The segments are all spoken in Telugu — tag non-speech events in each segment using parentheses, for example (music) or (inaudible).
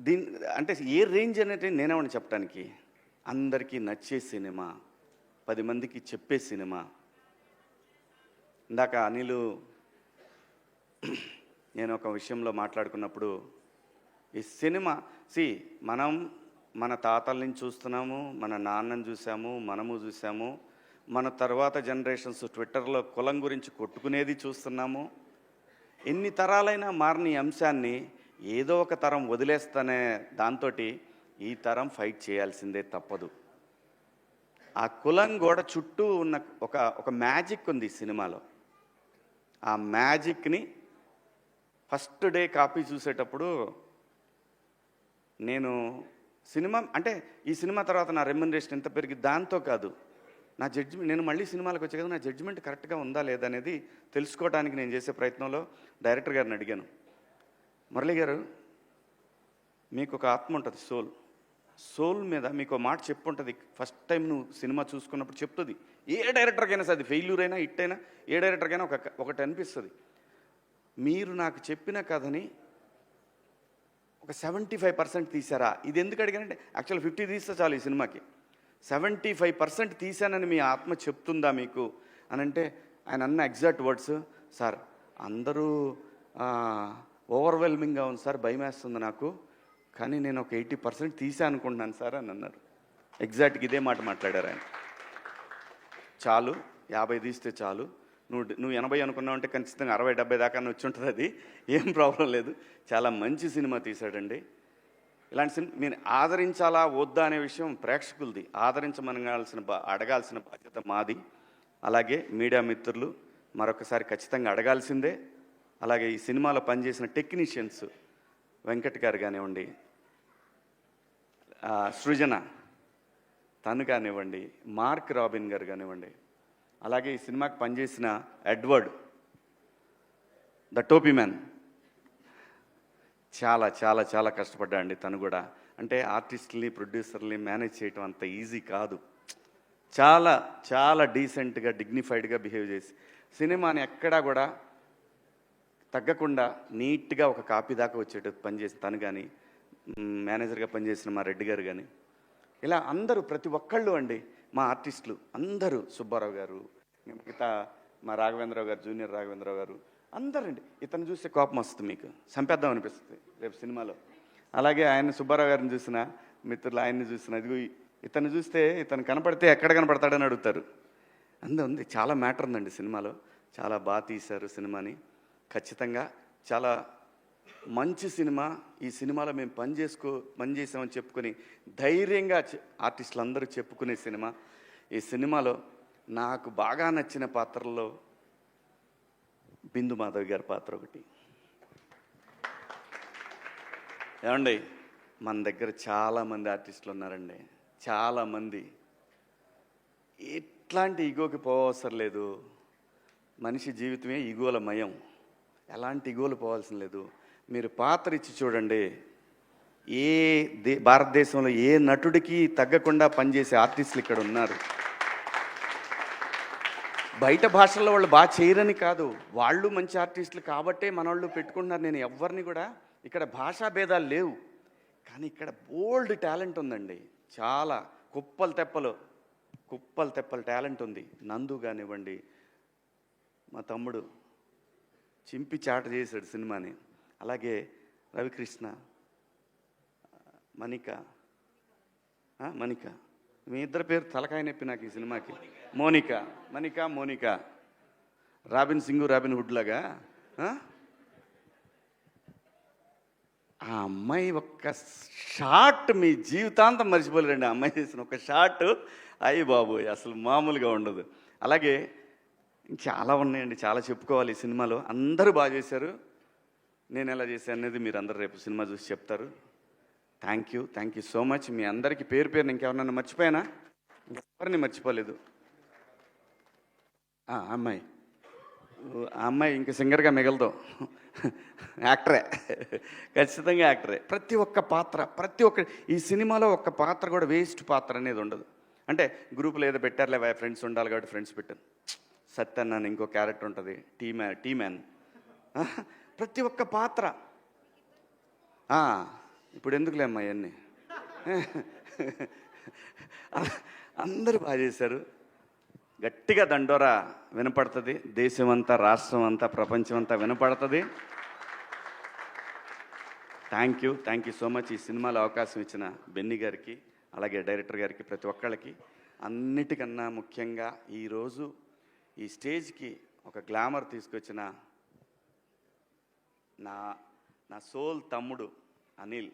దీని అంటే ఏ రేంజ్ అనేది నేనేమని చెప్పడానికి అందరికీ నచ్చే సినిమా పది మందికి చెప్పే సినిమా. ఇందాక అనిలు (clears throat) నేను ఒక విషయంలో మాట్లాడుకున్నప్పుడు ఈ సినిమా సి మనం మన తాతల నుంచి చూస్తున్నాము మన నాన్నని చూసాము మనము చూసాము మన తర్వాత జనరేషన్స్ ట్విట్టర్లో కులం గురించి కొట్టుకునేది చూస్తున్నాము. ఎన్ని తరాలైనా మారిన అంశాన్ని ఏదో ఒక తరం వదిలేస్తానే దాంతో ఈ తరం ఫైట్ చేయాల్సిందే తప్పదు. ఆ కులం గోడ చుట్టూ ఉన్న ఒక ఒక మ్యాజిక్ ఉంది సినిమాలో. ఆ మ్యాజిక్ని ఫస్ట్ డే కాపీ చూసేటప్పుడు నేను సినిమా అంటే ఈ సినిమా తర్వాత నా రెమ్యునరేషన్ ఎంత పెరిగి దాంతో కాదు. నా జడ్జిమెంట్ నేను మళ్ళీ సినిమాలకు వచ్చే కదా నా జడ్జిమెంట్ కరెక్ట్గా ఉందా లేదా అనేది తెలుసుకోవడానికి నేను చేసే ప్రయత్నంలో డైరెక్టర్ గారిని అడిగాను. మురళి గారు మీకు ఒక ఆత్మ ఉంటుంది సోల్. సోల్ మీద మీకు ఒక మాట చెప్పుంటుంది. ఫస్ట్ టైం నువ్వు సినిమా చూసుకున్నప్పుడు చెప్తుంది. ఏ డైరెక్టర్కైనా సరే అది ఫెయిల్యూర్ అయినా హిట్ అయినా ఏ డైరెక్టర్కైనా ఒక ఒకటి అనిపిస్తుంది. మీరు నాకు చెప్పిన కథని ఒక సెవెంటీ ఫైవ్ పర్సెంట్ తీసారా ఇది ఎందుకు అడిగానంటే యాక్చువల్ ఫిఫ్టీ తీస్తే చాలు ఈ సినిమాకి. సెవెంటీ ఫైవ్ పర్సెంట్ తీశానని మీ ఆత్మ చెప్తుందా మీకు? అని అంటే ఆయన అన్న ఎగ్జాక్ట్ వర్డ్స్ సార్ అందరూ ఓవర్వెల్మింగ్గా ఉంది సార్ భయం వేస్తుంది నాకు. కానీ నేను ఒక ఎయిటీ పర్సెంట్ తీసా అనుకుంటున్నాను సార్ అని అన్నారు. ఎగ్జాక్ట్గా ఇదే మాట మాట్లాడారు ఆయన. చాలు యాభై తీస్తే చాలు. నువ్వు నువ్వు ఎనభై అనుకున్నావు అంటే ఖచ్చితంగా అరవై డెబ్బై దాకా వచ్చి ఉంటుంది అది. ఏం ప్రాబ్లం లేదు. చాలా మంచి సినిమా తీశాడండి. ఇలాంటి సినిమా నేను ఆదరించాలా వద్దా అనే విషయం ప్రేక్షకులది. ఆదరించమనగాల్సిన బా అడగాల్సిన బాధ్యత మాది. అలాగే మీడియా మిత్రులు మరొకసారి ఖచ్చితంగా అడగాల్సిందే. అలాగే ఈ సినిమాలో పనిచేసిన టెక్నీషియన్స్ వెంకట్ గారు కానివ్వండి సృజన తను కానివ్వండి మార్క్ రాబిన్ గారు కానివ్వండి అలాగే ఈ సినిమాకి పనిచేసిన ఎడ్వర్డ్ ద టోపీ మ్యాన్. చాలా చాలా చాలా కష్టపడ్డా అండి తను కూడా. అంటే ఆర్టిస్ట్ని ప్రొడ్యూసర్ని మేనేజ్ చేయటం అంత ఈజీ కాదు. చాలా చాలా డీసెంట్గా డిగ్నిఫైడ్గా బిహేవ్ చేసి సినిమాని ఎక్కడా కూడా తగ్గకుండా నీట్గా ఒక కాపీ దాకా వచ్చేటట్టు పనిచేసిన తను కానీ మేనేజర్గా పనిచేసిన మా రెడ్డి గారు కానీ ఇలా అందరూ ప్రతి ఒక్కళ్ళు అండి మా ఆర్టిస్టులు అందరూ సుబ్బారావు గారు మిగతా మా రాఘవేంద్రరావు గారు జూనియర్ రాఘవేంద్రరావు గారు అందరండి ఇతను చూస్తే కోపం వస్తుంది మీకు. చంపేద్దాం అనిపిస్తుంది రేపు సినిమాలో. అలాగే ఆయన సుబ్బారావు గారిని చూసిన మిత్రులు ఆయన్ని చూసిన ఇదిగో ఇతను చూస్తే ఇతను కనపడితే ఎక్కడ కనపడతాడని అడుగుతారు. అందు ఉంది చాలా మ్యాటర్ ఉందండి సినిమాలో. చాలా బాగా తీశారు సినిమాని. ఖచ్చితంగా చాలా మంచి సినిమా. ఈ సినిమాలో మేము పని చేసుకో పని చేసామని చెప్పుకొని ధైర్యంగా ఆర్టిస్టులు అందరూ చెప్పుకునే సినిమా. ఈ సినిమాలో నాకు బాగా నచ్చిన పాత్రల్లో బిందు మాధవ్ గారి పాత్ర ఒకటి. ఏమండి? మన దగ్గర చాలామంది ఆర్టిస్టులు ఉన్నారండి. చాలామంది ఎట్లాంటి ఈగోకి పోవసరం లేదు. మనిషి జీవితమే ఈగోల మయం. ఎలాంటి ఇగోలు పోవాల్సిన లేదు. మీరు పాత్ర ఇచ్చి చూడండి. ఏ దే భారతదేశంలో ఏ నటుడికి తగ్గకుండా పనిచేసే ఆర్టిస్టులు ఇక్కడ ఉన్నారు. బయట భాషల్లో వాళ్ళు బాగా చేయరని కాదు. వాళ్ళు మంచి ఆర్టిస్టులు కాబట్టే మనోళ్ళు పెట్టుకుంటున్నారు. నేను ఎవరిని కూడా ఇక్కడ భాషా భేదాలు లేవు. కానీ ఇక్కడ బోల్డ్ టాలెంట్ ఉందండి. చాలా కుప్పలు తెప్పలు కుప్పలు తెప్పలు టాలెంట్ ఉంది. నందు కానివ్వండి మా తమ్ముడు చింపి చాట చేశాడు సినిమాని. అలాగే రవికృష్ణ మణిక మణిక. మీ ఇద్దరు పేరు తలకాయ నొప్పి నాకు ఈ సినిమాకి. Monica Manika Monica. Robin Singh Robin Hood లాగా ఆ? ఆ అమ్మాయి ఒక్క షాట్ మీ జీవితాంతం మర్చిపోలేరండి ఆ అమ్మాయి చేసిన ఒక షాట్ అయ్యి బాబోయ్ అసలు మామూలుగా ఉండదు. అలాగే చాలా ఉన్నాయండి చాలా చెప్పుకోవాలి ఈ సినిమాలో. అందరూ బాగా చేశారు. నేను ఎలా చేశాను అనేది మీరు అందరు రేపు సినిమా చూసి చెప్తారు. Thank you thank you so much మీ అందరికీ పేరు పేరు ఇంకెవరన్నా మర్చిపోయానా? ఎవరిని మర్చిపోలేదు? ఆ అమ్మాయి. ఆ అమ్మాయి ఇంక సింగర్గా మిగలదు. యాక్టరే. ఖచ్చితంగా యాక్టరే. ప్రతి ఒక్క పాత్ర ప్రతి ఒక్క ఈ సినిమాలో ఒక్క పాత్ర కూడా వేస్ట్ పాత్ర అనేది ఉండదు. అంటే గ్రూప్లో ఏదో పెట్టారులే ఫ్రెండ్స్ ఉండాలి కాబట్టి ఫ్రెండ్స్ పెట్టాను సత్యన్ అని ఇంకో క్యారెక్టర్ ఉంటుంది. Tea man tea man. ప్రతి ఒక్క పాత్ర. ఇప్పుడు ఇప్పుడు ఎందుకులేమ్మా ఇవన్నీ? అందరూ బాగా చేశారు. గట్టిగా దండోరా వినపడుతుంది. దేశమంతా రాష్ట్రం అంతా ప్రపంచం అంతా వినపడుతుంది. Thank you thank you so much ఈ సినిమాలో అవకాశం ఇచ్చిన బెన్ని గారికి అలాగే డైరెక్టర్ గారికి ప్రతి ఒక్కళ్ళకి అన్నిటికన్నా ముఖ్యంగా ఈరోజు ఈ స్టేజ్కి ఒక గ్లామర్ తీసుకొచ్చిన నా నా సోల్ తమ్ముడు అనిల్.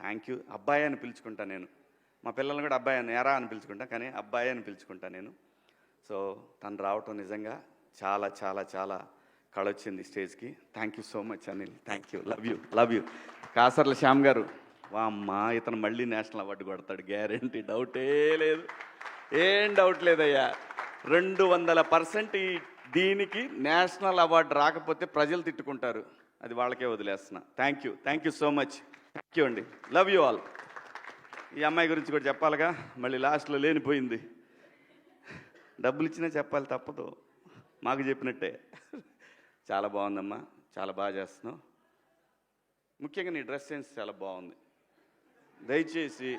థ్యాంక్ యూ అబ్బాయి అని పిలుచుకుంటా నేను. మా పిల్లల్ని కూడా అబ్బాయి అని ఎరా అని పిలుచుకుంటా కానీ అబ్బాయి అని పిలుచుకుంటా నేను. సో తను రావటం నిజంగా చాలా చాలా చాలా కళొచ్చింది స్టేజ్కి. Thank you so much Anil. Thank you love you love you Kasarla Shyam garu వామ్మా ఇతను మళ్ళీ నేషనల్ అవార్డు కొడతాడు. గ్యారంటీ డౌటే లేదు. ఏం డౌట్ లేదయ్యా. రెండు వందల పర్సెంట్ ఈ దీనికి నేషనల్ అవార్డు రాకపోతే ప్రజలు తిట్టుకుంటారు. అది వాళ్ళకే వదిలేస్తున్నా. Thank you thank you so much thank you అండి. లవ్ యూ ఆల్ ఈ అమ్మాయి గురించి కూడా చెప్పాలిగా? మళ్ళీ లాస్ట్లో లేనిపోయింది. డబ్బులు ఇచ్చినా చెప్పాలి తప్పదు. మాకు చెప్పినట్టే. చాలా బాగుందమ్మా. చాలా బాగా చేస్తున్నావు. ముఖ్యంగా నీ డ్రెస్ సెన్స్ చాలా బాగుంది. దయచేసి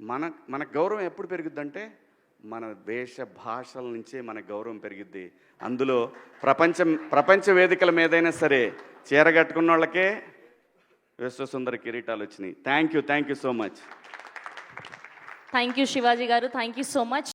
మన మన గౌరవం ఎప్పుడు పెరుగుద్దంటే మన దేశ భాషల నుంచే మన గౌరవం పెరిగిద్ది. అందులో ప్రపంచం ప్రపంచ వేదికల మీదైనా సరే చీర కట్టుకున్న వాళ్ళకే విశ్వసుందర కిరీటాలు వచ్చినాయి. Thank you thank you so much thank you Shivaji garu. Thank you so much